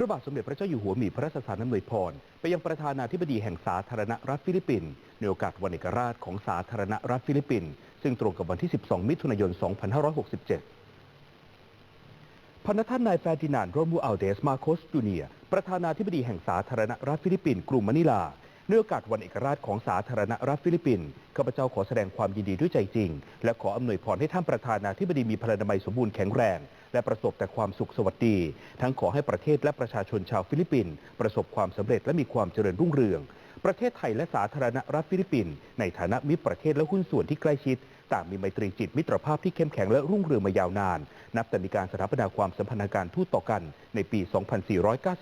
ระบาทสมเด็จพระเจ้าอยู่หัวมีพระราชทานน้ำเลยพร ไปยังประธานาธิบดีแห่งสาธารณรัฐฟิลิปปินส์ในโอกาสวันเอกราชของสาธารณรัฐฟิลิปปินส์ซึ่งตรงกับวันที่ 12 มิถุนายน 2567พนันท่านนายแฟร์ดินานด์โรมูอัลเดสมาโคสจูเนียประธานาธิบดีแห่งสาธารณรัฐฟิลิปปินส์กรุงมะนิลา เนื่องจากวันเอกราชของสาธารณรัฐฟิลิปปินส์ข้าพเจ้าขอแสดงความยินดีด้วยใจจริง และขออำนวยพรให้ท่านประธานาธิบดีมีพลานามัยสมบูรณ์แข็งแรง และประสบแต่ความสุขสวัสดี ทั้งขอให้ประเทศและประชาชนชาวฟิลิปปินส์ประสบความสำเร็จและมีความเจริญรุ่งเรือง ประเทศไทยและสาธารณรัฐฟิลิปปินส์ในฐานะมิตรประเทศและหุ้นส่วนที่ใกล้ชิดต่างมีไมตรีจิตมิตรภาพที่เข้มแข็งและรุ่งเรืองมายาวนาน นับแต่มีการสถาปนาความสัมพันธ์การทูตต่อกันในปี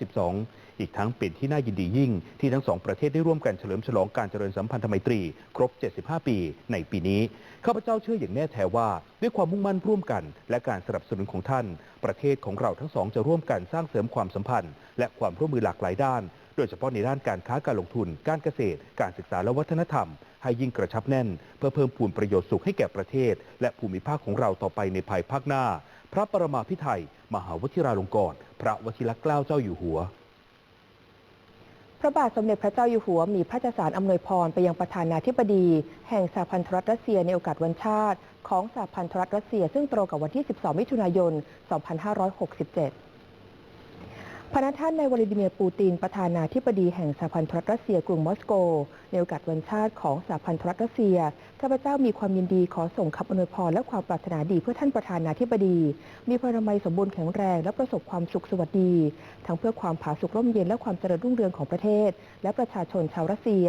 2492 อีกทั้งเป็นที่น่ายินดียิ่ง ที่ทั้งสองประเทศได้ร่วมกันเฉลิมฉลองการเจริญสัมพันธไมตรี ครบ 75 ปี ในปีนี้ข้าพเจ้าเชื่ออย่างแน่แท้ว่า ด้วยความมุ่งมั่นร่วมกัน และการสนับสนุนของท่าน ประเทศของเราทั้งสองจะร่วมกันสร้างเสริมความสัมพันธ์ และความร่วมมือหลากหลายด้าน ดยเฉพาะในด้านการค้าการลงทุน การเกษตร การศึกษาและวัฒนธรรม ให้ยิ่งกระชับแน่น เพื่อเพิ่มพูนประโยชน์สุขให้แก่ประเทศ และภูมิภาคของเราต่อไปในภายภาคหน้า พระประมาพิไทยมหาวชิราลงกรณ์พระวชิรเกล้าเจ้าอยู่หัวพระบาทสมเด็จพระเจ้าอยู่หัวมีพระราชสารอำนวยพรไปยังประธานาธิบดี แห่งสหพันธรัฐรัสเซียในโอกาสวันชาติ ของสหพันธรัฐรัสเซีย ซึ่งตรงกับวันที่ 12 มิถุนายน 2567 พนักท่านในวลาดิเมียร์ปูติน ประธานาธิบดีแห่งสหพันธรัฐรัสเซียกรุงมอสโก ในโอกาสวันชาติของสหพันธรัฐรัสเซีย ข้าพเจ้ามีความยินดีขอส่งคำอวยพรและความปรารถนาดีเพื่อท่านประธานาธิบดี มีพลนามัยสมบูรณ์แข็งแรงและประสบความสุขสวัสดี ทั้งเพื่อความผาสุกร่มเย็นและความเจริญรุ่งเรืองของประเทศ และประชาชนชาวรัสเซีย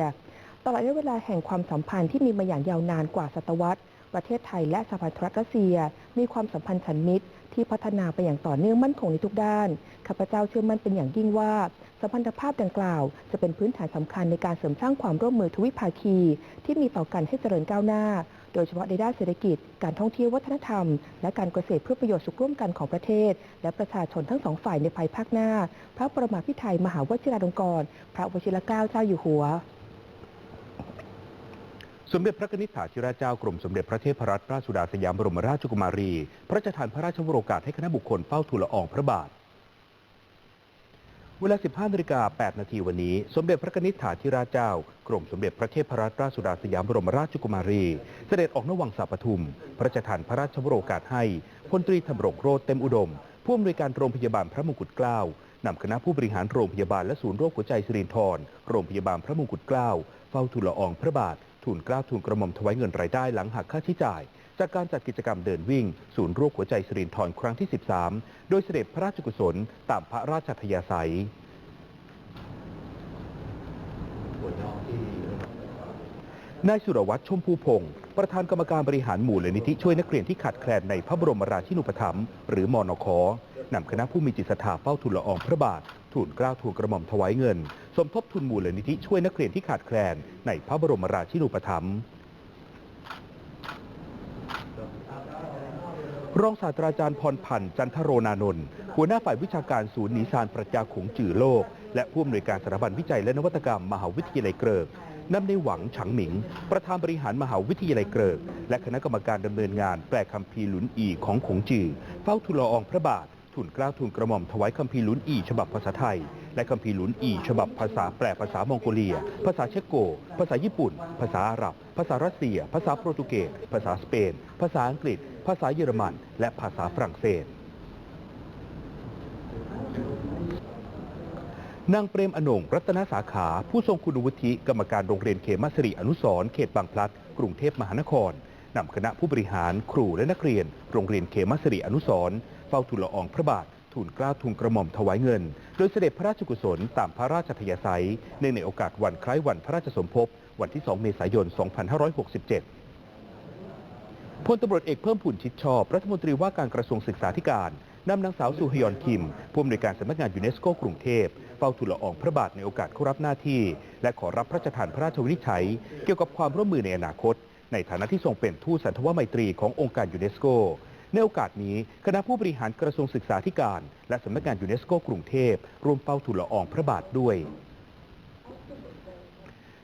ตลอดระยะเวลาแห่งความสัมพันธ์ที่มีมาอย่างยาวนานกว่าศตวรรษ ประเทศไทยและสหพันธรัฐรัสเซีย มีความสัมพันธ์ฉันมิตร ที่พัฒนาไปอย่างต่อเนื่องมั่นคงในทุกด้าน ข้าพเจ้าเชื่อมั่นเป็นอย่างยิ่งว่าสัมพันธภาพดังกล่าว จะเป็นพื้นฐานสำคัญในการเสริมสร้างความร่วมมือทวิภาคี ที่มีต่อกันให้เจริญก้าวหน้า โดยเฉพาะในด้านเศรษฐกิจ การท่องเที่ยววัฒนธรรม และการเกษตรเพื่อประโยชน์สุขร่วมกันของประเทศ และประชาชนทั้งสองฝ่ายในภายภาคหน้า พระประมาพิไทยมหาวชิราลงกรณ์พระวชิรเกล้าเจ้าอยู่หัว สมเด็จพระนิธิถาธิราชเจ้ากรมสมเด็จพระเทพรัตนราชสุดาสยามบรมราชกุมารี พระราชทานพระราชวโรกาสให้คณะบุคคลเฝ้าทูลละอองพระบาท เวลา 15นาฬิกา8นาทีวันนี้ สมเด็จพระนิธิถาธิราชเจ้ากรมสมเด็จพระเทพรัตนราชสุดาสยามบรมราชกุมารี เสด็จออกนวังสาปทุม พระราชทานพระราชวโรกาสให้พลตรีธำรงโรจน์เต็มอุดม ผู้อำนวยการโรงพยาบาลพระมงกุฎเกล้านำคณะผู้บริหารโรงพยาบาลและศูนย์โรคหัวใจสิรินธรโรงพยาบาลพระมงกุฎเกล้าเฝ้าทูลละอองพระบาท ทูลเกล้าทูลกระหม่อมถวายเงินรายได้หลังหักค่าใช้จ่าย จากการจัดกิจกรรมเดินวิ่ง ศูนย์โรคหัวใจสิรินธรครั้งที่ 13 โดยเสด็จพระราชกุศลตามพระราชทยาศัยนายสุรวัตรชมพูพงศ์ประธานกรรมการบริหารหมู่เลนิธิช่วยนักเรียนที่ขาดแคลนในพระบรมราชินูปถัมภ์หรือมอนคนำคณะผู้มีจิตศรัทธาเฝ้าทูลละอองพระบาททูลเกล้าทูลกระหม่อมถวายเงินสมทบทุนหมู่เลนิธิช่วยนักเรียนที่ขาดแคลน ในพระบรมราชินูปถัมภ์รองศาสตราจารย์พรพันธ์จันทโรนานนท์หัวหน้าฝ่ายวิชาการศูนย์หนีซานปรัชญาขงจือโลก และผู้อำนวยการสถาบันวิจัยและนวัตกรรมมหาวิทยาลัยเกริกนำในหวังฉังหมิง ประธานบริหารมหาวิทยาลัยเกริก และคณะกรรมการดำเนินงานแปลคำพีร์หลุนอีของขงจือเฝ้าทูลละอองพระบาท ทูลเกล้าทูลกระหม่อมถวายคำพีร์ลุนอีฉบับภาษาไทย และคำพีร์ลุนอีฉบับภาษาแปลภาษามองโกเลีย ภาษาเชโก ภาษาญี่ปุ่น ภาษาอาหรับ ภาษารัสเซีย ภาษาโปรตุเกส ภาษาสเปน ภาษาอังกฤษ ภาษาเยอรมัน และภาษาฝรั่งเศสนางเปรมอนงรัตนสาขา ผู้ทรงคุณวุฒิกรรมการโรงเรียนเขมสิริอนุสรเขตบางพลัด กรุงเทพมหานครนำคณะผู้บริหารครูและนักเรียน โรงเรียนเขมสิริอนุสร เฝ้าทูลละอองพระบาททูลเกล้าทูลกระหม่อมถวายเงิน โดยเสด็จพระราชกุศลตามพระราชทยาศัยเนื่องในโอกาสวันคล้ายวันพระราชสมภพวันที่ 2 เมษายน 2567 พลตำรวจเอกเพิ่มผุนชิดชอบ รัฐมนตรีว่าการกระทรวงศึกษาธิการนำนางสาวสุฮยอนคิมผู้อำนวยการสำนักงานยูเนสโกกรุงเทพเฝ้าทูลละอองพระบาทในโอกาสเข้ารับหน้าที่ และขอรับพระราชทานพระราชวินิจฉัย เกี่ยวกับความร่วมมือในอนาคต ในฐานะที่ทรงเป็นทูตสันทวไมตรีขององค์การยูเนสโก ในโอกาสนี้คณะผู้บริหารกระทรวงศึกษาธิการ และสำนักงานยูเนสโกกรุงเทพร่วมเฝ้าทูลละอองพระบาทด้วย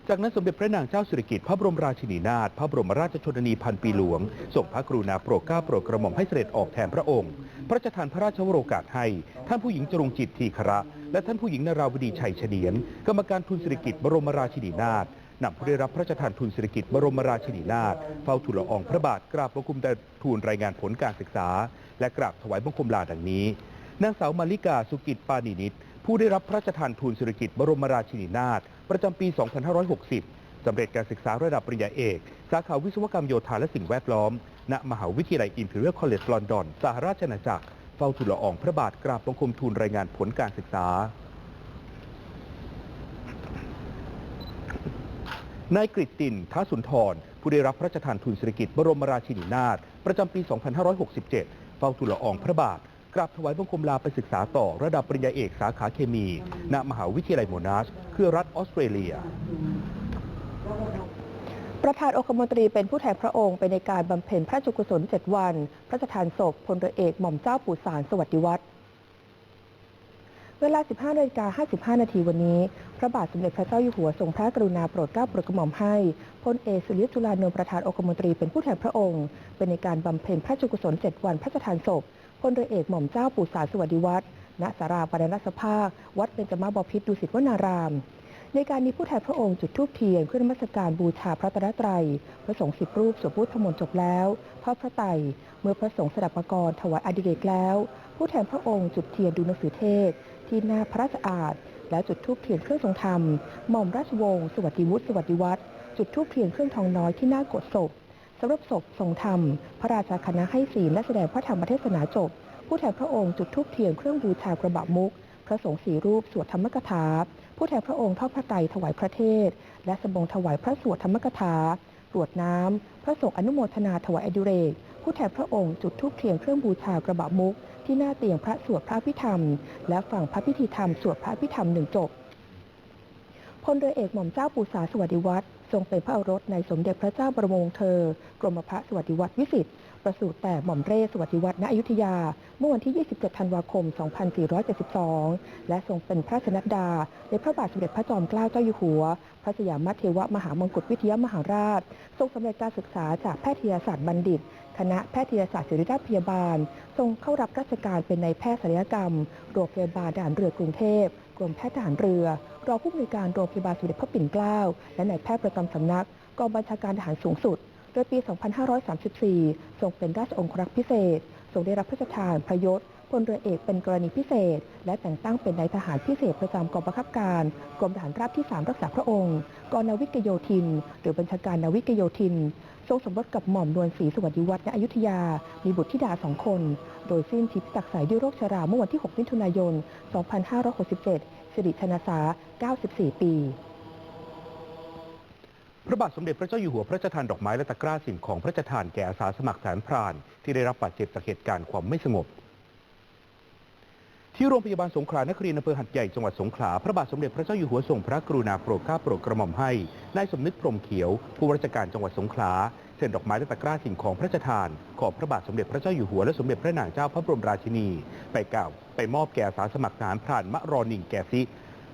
จากนั้นสมเด็จพระนางเจ้าสิริกิติ์พระบรมราชินีนาถพระบรมราชชนนีพันปีหลวงส่งพระกรุณาโปรดเกล้าโปรดกระหม่อมให้เสด็จออกแทนพระองค์ พระราชทานพระราชวโรกาสให้ ท่านผู้หญิงจรุงจิตทีคระและท่านผู้หญิงนาราวดีชัยเฉลียนกรรมการทุนสิริกิติ์บรมราชินีนาถ นำผู้ได้รับพระราชทานทุนสิริกิติ์บรมราชินีนาถเฝ้าทูลละอองพระบาทกราบบังคมทูลรายงานผลการศึกษา และกราบถวายบังคมลาดังนี้ นางสาวมาริกาสุกิจปานินิตผู้ได้รับพระราชทานทุนสิริกิติ์บรมราชินีนาถประจำปี 2560สำเร็จการศึกษาระดับปริญญาเอก สาขาวิศวกรรมโยธาและสิ่งแวดล้อม ณ มหาวิทยาลัยอิมพีเรียลคอลเลจลอนดอนสหราชอาณาจักรเฝ้าทูลละอองพระบาทกราบบังคมทูลรายงานผลการศึกษา นายกฤตตินท้าสุนทร ผู้ได้รับพระราชทานทุนเศรษฐกิจบรมราชินีนาถประจำปี 2567 เฝ้าทูลละอองพระบาท กราบถวายบังคมลาไปศึกษาต่อระดับปริญญาเอกสาขาเคมี ณ มหาวิทยาลัยโมนาชคือรัฐออสเตรเลียประธานองคมนตรีเป็นผู้แทนพระองค์ไปในการบำเพ็ญพระราชกุศล 7 วัน พระราชทานศพพลเรือเอกหม่อมเจ้าปู่สารสวัสดิวัฒน์ เวลา 15นาฬิกา55 นาทีวันนี้ พระบาทสมเด็จพระเจ้าอยู่หัวทรงพระกรุณาโปรดเกล้าโปรดกระหม่อมให้พลเอกสุริยจุลานนท์ประธานองคมนตรีเป็นผู้แทนพระองค์ เป็นในการบำเพ็ญพระราชกุศล 7 วันพระราชทานศพพลเรือเอกหม่อมเจ้าปู่สารสวัสดิวัฒน์ณสาราปรณสภาวัดเบญจมาบพิตรดุสิตวนาราม ในการนี้ผู้แทนพระองค์จุดธูปเทียนเพื่อนมัสการบูชาพระตรตรัย พระสงฆ์สิบรูปสวดพุทธมนต์จบแล้วทอดพระไตรเมื่อพระสงฆ์สดับประกรณ์ถวายอดิเรกแล้ว ผู้แทนพระองค์จุดเทียนดูหนังสือเทศ ที่หน้าพระราชอาณและจุดธูปเทียนเครื่องทรงธรรมหม่อมราชวงศ์สวัสดิวุฒิสวัสดิวัฒน์จุดธูปเทียนเครื่องทองน้อยที่หน้าโกศศพสำหรับศพทรงธรรม พระราชาคณะให้ศีลและแสดงพระธรรมเทศนาจบ ผู้แทนพระองค์จุดธูปเทียนเครื่องบูชากระบะมุก พระสงฆ์สี่รูปสวดธรรมกถา ผู้แทนพระองค์ทอดพระไตรถวายพระเทศ และสบงถวายพระสวดธรรมกถากรวดน้ำ พระสงฆ์อนุโมทนาถวายอดิเรก ผู้แทนพระองค์จุดธูปเทียนเครื่องบูชากระบะมุก ที่หน้าเตียงพระสวดพระพิธรรม และฝั่งพระพิธีธรรมสวดพระพิธรรมหนึ่งจบพลเรือเอกหม่อมเจ้าปูษาสวัสดิวัตรทรงเป็นพระโอรสในสมเด็จพระเจ้าบรมวงศ์เธอกรมพระสวัสดิวัตรวิสิทธิ์ ประสูติแต่หม่อมเรศสวัสดิวัฒน์ณอยุธยา เมื่อวันที่ 27 ธันวาคม 2472 และทรงเป็นพระชนดา ในพระบาทสมเด็จพระจอมเกล้าเจ้าอยู่หัว พระสยามเทวมหามงกุฎวิทยามหาราช ทรงสำเร็จการศึกษาจากแพทยศาสตร์บัณฑิต คณะแพทยศาสตร์ศิริราชพยาบาล ทรงเข้ารับราชการเป็นนายแพทย์ศัลยกรรม โรงพยาบาลทหารเรือกรุงเทพกรมแพทย์ทหารเรือ รองผู้อำนวยการโรงพยาบาลสมเด็จพระปิ่นเกล้า และนายแพทย์ประจำสำนักกองบัญชาการทหารสูงสุด ดยปี 2534 ทรงเป็นราชองครักษ์พิเศษ ทรงได้รับพระราชทานพระยศพลเรือเอกเป็นกรณีพิเศษ และแต่งตั้งเป็นนายทหารพิเศษประจำกองบังคับการกรมทหารราบที่ 3 รักษาพระองค์กองนาวิกโยธิน หรือบัญชาการนาวิกโยธิน ทรงสมรสกับหม่อมนวลศรีสวัสดิวัฒน์ณอยุธยา มีบุตรธิดาสองคน โดยสิ้นชีพจากสายด้วยโรคชราเมื่อวันที่ 6 มิถุนายน 2567 สิริชนาสา 94 ปี พระบาทสมเด็จพระเจ้าอยู่หัวพระราชทานดอกไม้และตะกร้าสิ่งของพระราชทานแก่อาสาสมัครทหารพราน ที่ได้รับบาดเจ็บจากเหตุการณ์ความไม่สงบ ที่โรงพยาบาลสงขลานครินทร์อำเภอหัดใหญ่จังหวัดสงขลาพระบาทสมเด็จพระเจ้าอยู่หัวทรงพระกรุณาโปรดเกล้าโปรดกระหม่อมให้นายสมนึกพรมเขียว ผู้ว่าราชการจังหวัดสงขลาเซ็นดอกไม้และตะกร้าสิ่งของพระราชทาน ขอบพระบาทสมเด็จพระเจ้าอยู่หัวและสมเด็จพระนางเจ้าพระบรมราชินี ไปกล่าวไปมอบแก่อาสาสมัครทหารพรานมะรอนิงแก่ซิ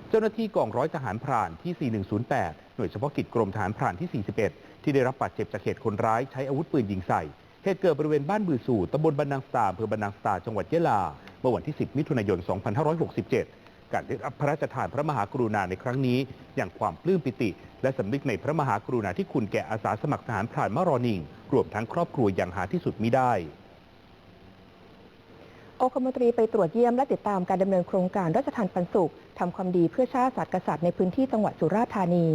เจ้าหน้าที่กองร้อยทหารพรานที่ 4108 หน่วยเฉพาะกิจกรมทหารพรานที่ 41 ที่ได้รับบาดเจ็บจากเหตุคนร้ายใช้อาวุธปืนยิงใส่ เหตุเกิดบริเวณบ้านบือสู่ตำบลบันนังสตาอำเภอบันนังสตาจังหวัดยะลา เมื่อวันที่ 10 มิถุนายน 2567 การได้รับพระราชทานพระมหากรุณาในครั้งนี้ อย่างความปลื้มปิติ และสำนึกในพระมหากรุณาธิคุณแก่อาสาสมัครทหารพรานมะรอนิง รวมทั้งครอบครัวอย่างหาที่สุดมิได้องคมนตรีไปตรวจเยี่ยมและติดตามการดำเนินโครงการราชทานปันสุขทำความดีเพื่อชาติศาสตร์กษัตริย์ในพื้นที่จังหวัดสุราษฎร์ธานี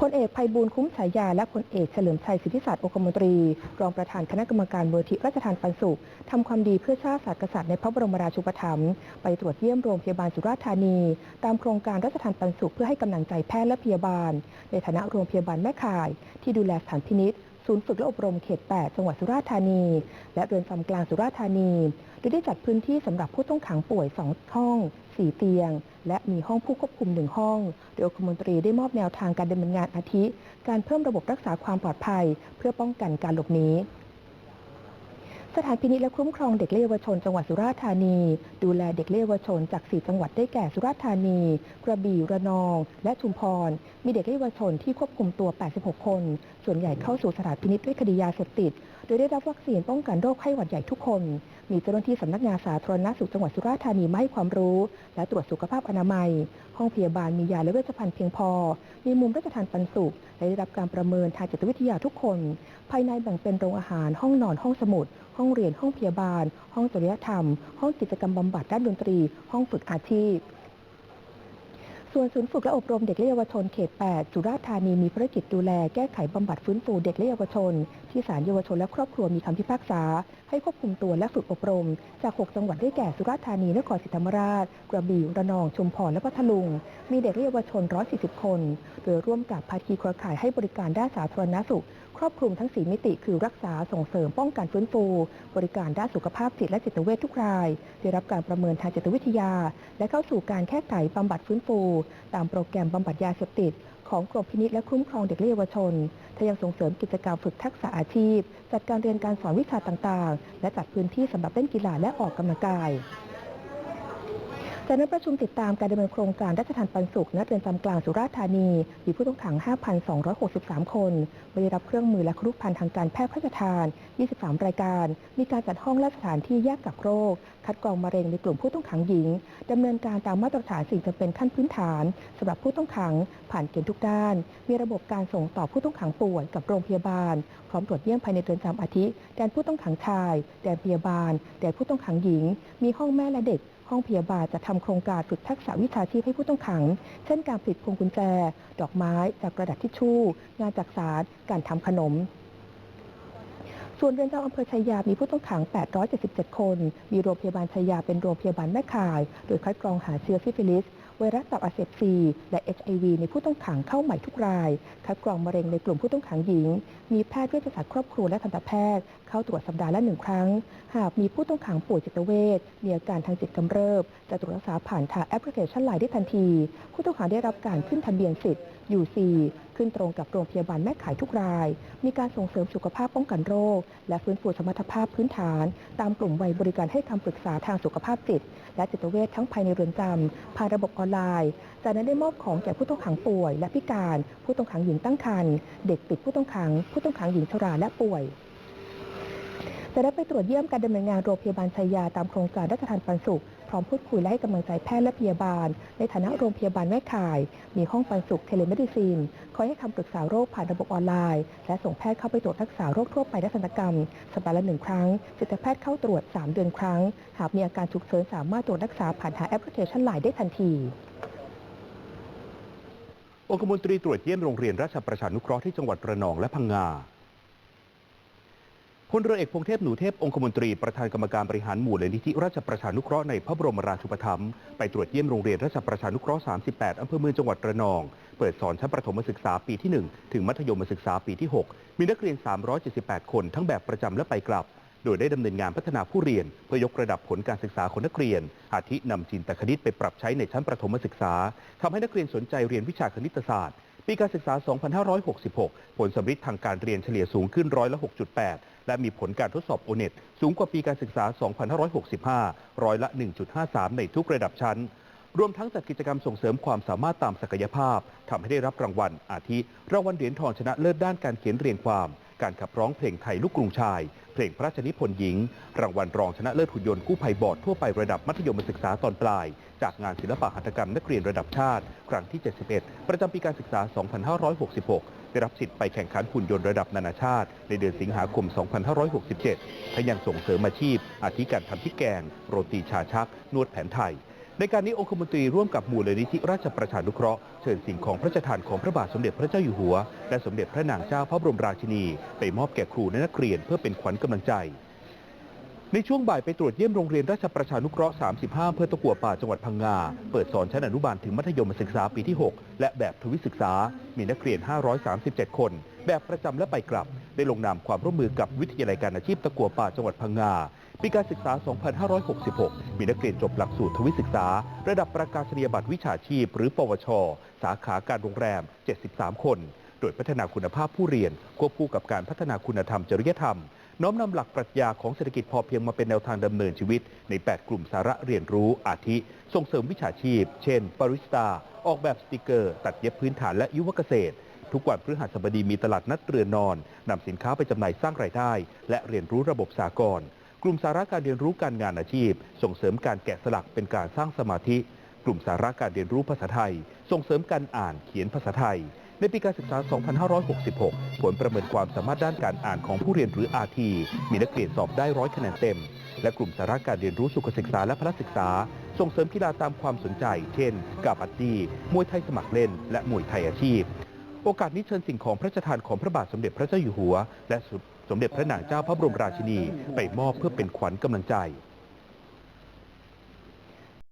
พลเอกภัยบูลคุ้มฉายา และพลเอกเฉลิมชัยสิทธิศาสตร์องคมนตรี รองประธานคณะกรรมการมูลที่ราชทานปันสุขทำความดีเพื่อชาติศาสตร์กษัตริย์ในพระบรมราชูปถัมภ์ไปตรวจเยี่ยมโรงพยาบาลสุราษฎร์ธานี ตามโครงการราชทานปันสุขเพื่อให้กำลังใจแพทย์และพยาบาล ในฐานะโรงพยาบาลแม่ข่าย ที่ดูแลสถานพินิษ ศูนย์ฝึกและอบรมเขต 8 จังหวัดสุราษฎร์ธานี และเรือนจำกลางสุราษฎร์ธานี โดยได้จัดพื้นที่สำหรับผู้ต้องขังป่วย 2 ห้อง 4 เตียง และมีห้องผู้ควบคุม 1 ห้อง โดยองคมนตรีได้มอบแนวทางการดำเนินงานอาทิ การเพิ่มระบบรักษาความปลอดภัย เพื่อป้องกันการหลบหนี สถานพินิจและคุ้มครองเด็กและเยาวชนจังหวัดสุราษฎร์ธานี ดูแลเด็กและเยาวชนจาก 4 จังหวัดได้แก่สุราษฎร์ธานี กระบี่ระนอง และชุมพร มีเด็กและเยาวชนที่ควบคุมตัว 86 คน ส่วนใหญ่เข้าสู่สถานพินิจด้วยคดียาเสพติด โดยได้รับวัคซีนป้องกันโรคไข้หวัดใหญ่ทุกคน มีเจ้าหน้าที่สำนักงานสาธารณสุขจังหวัดสุราษฎร์ธานีมาให้ความรู้ และตรวจสุขภาพอนามัย ห้องพยาบาลมียาและเวชภัณฑ์เพียงพอ มีมุมรับประทานปันสุขและได้รับการประเมินทางจิตวิทยาทุกคน ภายในแบ่งเป็นโรงอาหารห้องนอนห้องสมุด ห้องเรียนห้องพยาบาล ห้องจริยธรรม ห้องกิจกรรมบำบัดด้านดนตรี ห้องฝึกอาชีพ ส่วนศูนย์ฝึกและอบรมเด็กและเยาวชนเขต 8 สุราษฎร์ธานีมีภารกิจดูแลแก้ไขบำบัดฟื้นฟูเด็กและเยาวชน ที่ศาลเยาวชนและครอบครัวมีคำพิพากษา ให้ควบคุมตัวและฝึกอบรม จาก 6 จังหวัดได้แก่สุราษฎร์ธานีนครศรีธรรมราช กระบี่ระนองชุมพรและพัทลุง มีเด็กและเยาวชน 140 คน โดยร่วมกับภาคีเครือข่ายให้บริการด้านสาธารณสุข ครอบคลุมทั้ง 4 มิติคือรักษาส่งเสริมป้องกันฟื้นฟู บริการด้านสุขภาพจิตและจิตเวชทุกราย ได้รับการประเมินทางจิตวิทยา และเข้าสู่การแก้ไขบำบัดฟื้นฟู ตามโปรแกรมบำบัดยาเสพติดของกรมพินิจและคุ้มครองเด็กและเยาวชนทยังส่งเสริมกิจกรรมฝึกทักษะอาชีพ จัดการเรียนการสอนวิชาต่างๆ และจัดพื้นที่สำหรับเล่นกีฬาและออกกำลังกาย จากนั้นประชุมติดตามการดำเนินโครงการราชทานปันสุขณเรือนจำกลางสุราษฎร์ธานีมีผู้ต้องขัง 5,263 คนไม่ได้รับเครื่องมือและครุภัณฑ์ทางการแพทย์พระราชทาน 23 รายการ มีการจัดห้องและสถานที่แยกกักโรค คัดกรองมะเร็งในกลุ่มผู้ต้องขังหญิงดำเนินการตามมาตรฐานสิ่งจำเป็นขั้นพื้นฐานสำหรับผู้ต้องขัง ผ่านเกณฑ์ทุกด้าน มีระบบการส่งต่อผู้ต้องขังป่วยกับโรงพยาบาล พร้อมตรวจเยี่ยมภายในเรือนจำอาทิแดนผู้ต้องขังชาย แดนพยาบาล แดนผู้ต้องขังหญิง มีห้องแม่และเด็ก ห้องพยาบาลจะทำโครงการฝึกทักษะวิชาชีพให้ผู้ต้องขัง เช่นการผลิตพวงกุญแจ ดอกไม้ จากกระดาษทิชชู่ งานจักสารการทำขนมส่วนเรือนจำอำเภอชัยยา มีผู้ต้องขัง 877 คน มีโรงพยาบาลชัยยาเป็นโรงพยาบาลแม่ข่าย โดยคัดกรองหาเชื้อซิฟิลิส ไวรัสตับอักเสบซีและ HIV ในผู้ต้องขังเข้าใหม่ทุกราย คัดกรองมะเร็งในกลุ่มผู้ต้องขังหญิง มีแพทย์เวชศาสตร์ครอบครัวและทันตแพทย์ เข้าตรวจสัปดาห์ละหนึ่งครั้ง หากมีผู้ต้องขังป่วยจิตเวชมีอาการทางจิตกำเริบ จะตรวจรักษาผ่านทางแอปพลิเคชันไลน์ได้ทันที ผู้ต้องขังได้รับการขึ้นทะเบียนสิทธิ์ UC ขึ้นตรงกับโรงพยาบาลแม่ขายทุกราย มีการส่งเสริมสุขภาพป้องกันโรค และฟื้นฟูสมรรถภาพพื้นฐาน ตามกลุ่มวัยบริการให้คำปรึกษาทางสุขภาพจิต และจิตเวชทั้งภายในเรือนจำผ่านระบบออนไลน์ จากนั้นได้มอบของแก่ผู้ต้องขังป่วย และพิการ ผู้ต้องขังหญิงตั้งครรภ์เด็กติดผู้ต้องขัง ผู้ต้องขังหญิงชราและป่วย จะได้ไปตรวจเยี่ยมการดำเนินงานโรงพยาบาลชัยยาตามโครงการรัชทานปันสุข พร้อมพูดคุยและให้กำลังใจแพทย์และพยาบาล ในฐานะโรงพยาบาลแม่ข่าย มีห้องปันสุขเทเลเมดิซีนคอยให้คำปรึกษาโรคผ่านระบบออนไลน์ และส่งแพทย์เข้าไปตรวจรักษาโรคทั่วไปและศัลยกรรม สัปดาห์ละหนึ่งครั้ง จิตแพทย์เข้าตรวจ 3 เดือนครั้ง หากมีอาการฉุกเฉินสามารถตรวจรักษาผ่านทางแอปพลิเคชันไลน์ได้ทันทีองคมนตรีตรวจเยี่ยมโรงเรียนราชประชานุเคราะห์ที่จังหวัดระนองและพังงา พลเรือเอกพงเทพหนูเทพองคมนตรีประธานกรรมการบริหารหมู่เลนิธิราชประชานุเคราะห์ในพระบรมราชูปถัมภ์ไปตรวจเยี่ยมโรงเรียนราชประชานุเคราะห์ 38 อำเภอเมืองจังหวัดระนอง เปิดสอนชั้นประถมศึกษาปีที่ 1 ถึงมัธยมศึกษาปีที่ 6 มีนักเรียน 378 คนทั้งแบบประจำและไปกลับ โดยได้ดำเนินงานพัฒนาผู้เรียน เพื่อยกระดับผลการศึกษาของนักเรียน อาทินำจินตคณิตไปปรับใช้ในชั้นประถมศึกษาทำให้นักเรียนสนใจเรียนวิชาคณิตศาสตร์ ปีการศึกษา 2566 ผลสำริดทางการเรียนเฉลี่ยสูงขึ้นร้อยละ 6.8 และมีผลการทดสอบโอเน็ตสูงกว่าปีการศึกษา 2565 ร้อยละ 1.53 ในทุกระดับชั้น รวมทั้งจัดกิจกรรมส่งเสริมความสามารถตามศักยภาพ ทำให้ได้รับรางวัล อาทิ รางวัลเหรียญทองชนะเลิศด้านการเขียนเรียงความ การขับร้องเพลงไทยลูกกรุงชาย เพลงพระราชนิพนธ์หญิง รางวัลรองชนะเลิศหุ่นยนต์กู้ภัยบอร์ดทั่วไประดับมัธยมศึกษาตอนปลาย จากงานศิลปะหัตถกรรมนักเรียนระดับชาติ ครั้งที่ 71 ประจำปีการศึกษา 2566 ได้รับสิทธิ์ไปแข่งขันหุ่นยนต์ระดับนานาชาติ ในเดือนสิงหาคม 2567ทั้งยังส่งเสริมอาชีพ อาทิการทำพริแกง โรตีชาชัก นวดแผนไทย ในการนี้องคมนตรีร่วมกับมูลนิธิราชประชานุเคราะห์เชิญสิ่งของพระราชทานของพระบาทสมเด็จพระเจ้าอยู่หัว และสมเด็จพระนางเจ้าพระบรมราชินี ไปมอบแก่ครูและนักเรียนเพื่อเป็นขวัญกำลังใจ ในช่วงบ่ายไปตรวจเยี่ยมโรงเรียนราชประชานุเคราะห์ 35อำเภอตะกัวป่าจังหวัดพังงา เปิดสอนชั้นอนุบาลถึงมัธยมศึกษาปีที่ 6 และแบบทวิศึกษา มีนักเรียน 537 คน แบบประจำและไปกลับ ได้ลงนามความร่วมมือกับวิทยาลัยการอาชีพตะกัวป่าจังหวัดพังงา ปีการศึกษา 2566 มีนักเรียนจบหลักสูตรทวิศึกษา ระดับประกาศนียบัตรวิชาชีพ หรือ ปวช สาขาการโรงแรม 73 คน โดยพัฒนาคุณภาพผู้เรียน ควบคู่กับการพัฒนาคุณธรรมจริยธรรม น้อมนำหลักปรัชญาของเศรษฐกิจพอเพียงมาเป็นแนวทางดำเนินชีวิต ใน 8 กลุ่มสาระเรียนรู้อาทิ ส่งเสริมวิชาชีพ เช่นบาริสต้าออกแบบสติกเกอร์ ตัดเย็บพื้นฐานและยุวเกษตรทุกวันพฤหัสบดีมีตลาดนัดเรือนนอนนำสินค้าไปจำหน่ายสร้างรายได้ และเรียนรู้ระบบสากล กลุ่มสาระการเรียนรู้การงานอาชีพ ส่งเสริมการแกะสลักเป็นการสร้างสมาธิ กลุ่มสาระการเรียนรู้ภาษาไทย ส่งเสริมการอ่านเขียนภาษาไทย ในปีการศึกษา 2566 ผลประเมินความสามารถด้านการอ่านของผู้เรียนหรือ RT มีนักเรียนสอบได้ร้อยคะแนนเต็ม และกลุ่มสาระการเรียนรู้สุขศึกษาและพละศึกษา ส่งเสริมกีฬาตามความสนใจ เช่น กาบัดดี้มวยไทยสมัครเล่น และมวยไทยอาชีพโอกาสนี้เชิญสิ่งของพระราชทานของพระบาทสมเด็จพระเจ้าอยู่หัว และ สมเด็จพระนางเจ้าพระบรมราชินีไปมอบเพื่อเป็นขวัญกำลังใจ